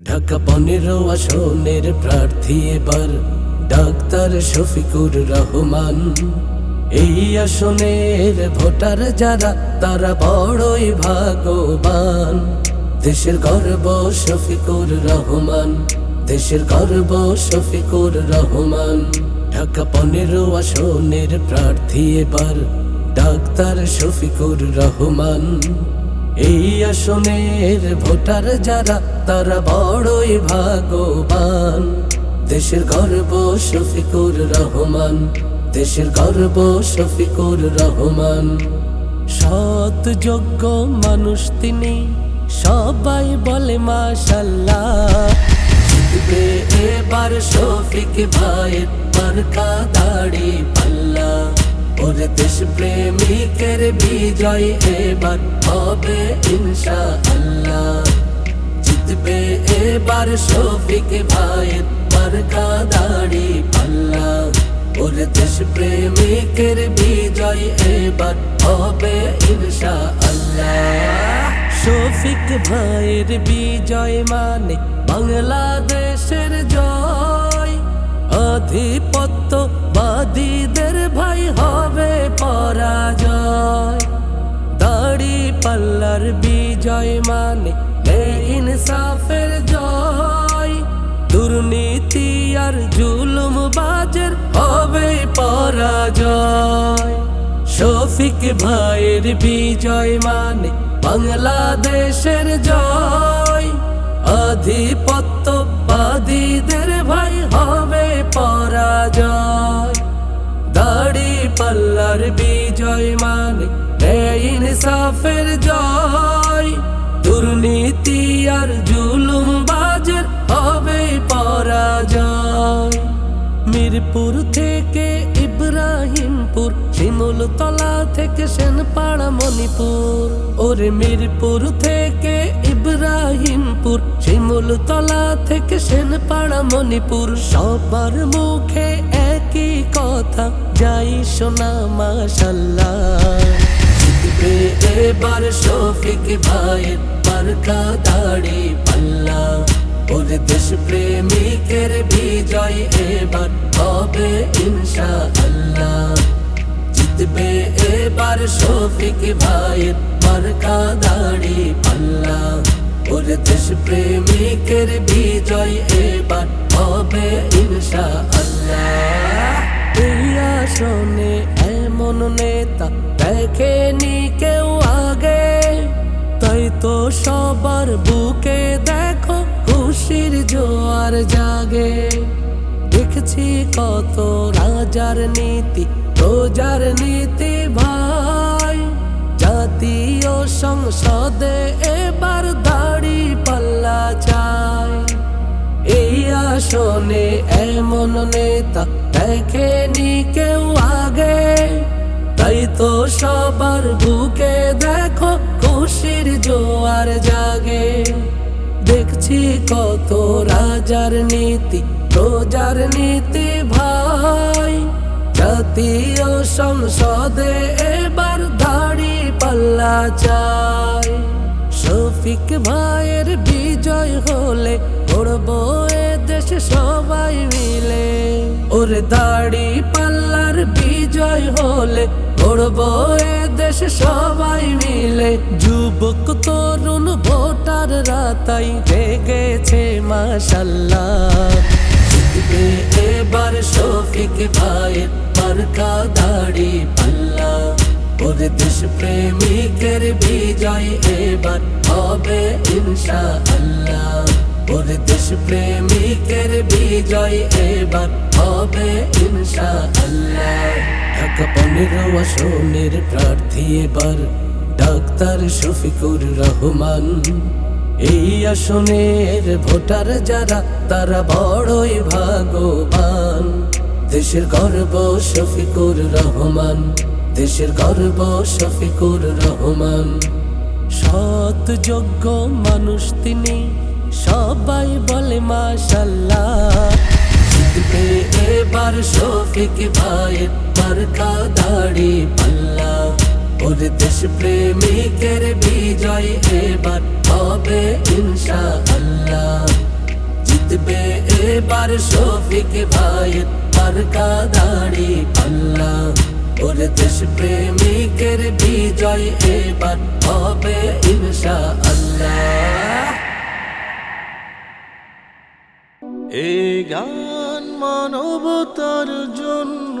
ঢাকা পনেরো আসনের প্রার্থী এবার ডাক্তার শফিকুর রহমান। এই আসনের ভোটার যারা, তারা বড়ই ভাগবান দেশের গর্ব শফিকুর রহমান, দেশের গর্ব শফিকুর রহমান। ঢাকা পনেরো আসনের প্রার্থী এবার ডাক্তার শফিকুর রহমান। এই আসনের ভোটার যারা, তারা বড়ই ভাগবান দেশের গর্ব শফিকুর রহমান, দেশের গর্ব শফিকুর রহমান। সৎ, যোগ্য মানুষ তিনি, সবাই বলে মাশাল্লাহ। জিতবে এবার শফিক ভাইয়ের মার্কা দাড়ি। পাল্লা ওরে দেশ প্রেমিকের বিজয় এবার হবে ইনশা আল্লাহ জিতবে এবার শফিক ভাইয়ের মার্কা দাড়ি পাল্লা। ওরে দেশ প্রেমিকের বিজয় এবার হবে ইনশা আল্লাহ শফিক ভাইয়ের বিজয় মানে বাংলাদেশের জয়। আধিপত্য পাল্লার বিজয় মানে ইনসাফের জয়। দুর্নীতি আর জুলুম বাজের হবে পরাজয়। শফিক ভাইয়ের বিজয় মানে বাংলাদেশের জয়। আধিপত্য বাদীদের ভাই হবে পরাজয়। পাল্লার বিজয় মানে ইনসাফের জয়। দুর্নীতি আর জুলুম বাজের হবে পরাজয়। মিরপুর থেকে ইব্রাহিমপুর, শিমুল তলা থেকে সেনপাড়া মণিপুর। ওরে মিরপুর থেকে ইব্রাহিমপুর, শিমুল তলা থেকে সেনপাড়া মণিপুর। সবার মুখে কথা যাই শোনা জিতবে এবার শফিক ভাইয়ের মার্কা দাড়ি পাল্লা। ওরে দেশ প্রেমিকের বিজয় এবার হবে ইনশা আল্লাহ জিতবে এবার শফিক ভাইয়ের মার্কা দাড়ি পাল্লা। ওরে দেশ প্রেমিকের বিজয় এবার হবে ইনশা আল্লাহ আসনে এমন নেতা দেখেনি কেউ আগে। তাই তো সবার বুকে দেখো খুশির জোয়ার জাগে। দেখছি কত রাজার নীতি, প্রজার নীতি ভাই। জাতীয় সংসদে এবার দাড়ি পাল্লা চায় এই আসনে এমন নেতা দেখেনি কেউ আগে। তাই তো সবার বুকে দেখো খুশির জোয়ার জাগে। দেখছি কত রাজার নীতি, প্রজার নীতি ভাই। জাতীয় সংসদে এবার দাড়ি পাল্লা চাই। শফিক ভাইয়ের বিজয় হলে করব এ দেশে সবাই মিলে। ওরে দাড়ি পাল্লার বিজয় হলে করব এ দেশে সবাই মিলে। যুবক, তরুণ ভোটার রাতাই জেগেছে মাশাল্লাহ। জিতবে এবার শফিক ভাইয়ের মার্কা দাড়ি পাল্লা। ওরে দেশ প্রেমিকের বিজয় এবার হবে ইনশা আল্লাহ ওরে দেশ প্রেমিকের বিজয় এবার হবে ইনশা আল্লাহ ঢাকা পনেরো আসনের প্রার্থী এবার ডাক্তার শফিকুর রহমান। এই আসনের ভোটার যারা, তারা বড়ই ভাগবান দেশের গর্ব শফিকুর রহমান। দেশের গর্ব শফিকুর রহমান। সৎ, যোগ্য মানুষ তিনি, সবাই বলে মাশাল্লাহ। জিতবে এবার শফিক ভাইয়ের মার্কা দাড়ি পাল্লা। ওরে দেশ প্রেমিকের বিজয় এবার হবে ইনশা আল্লাহ জিতবে এবার শফিক ভাইয়ের মার্কা দাড়ি পাল্লা। ওর দেশ প্রেমিকের বিজয় এবার হবে ইনশা আল্লাহ এই গান মানবতার জন্য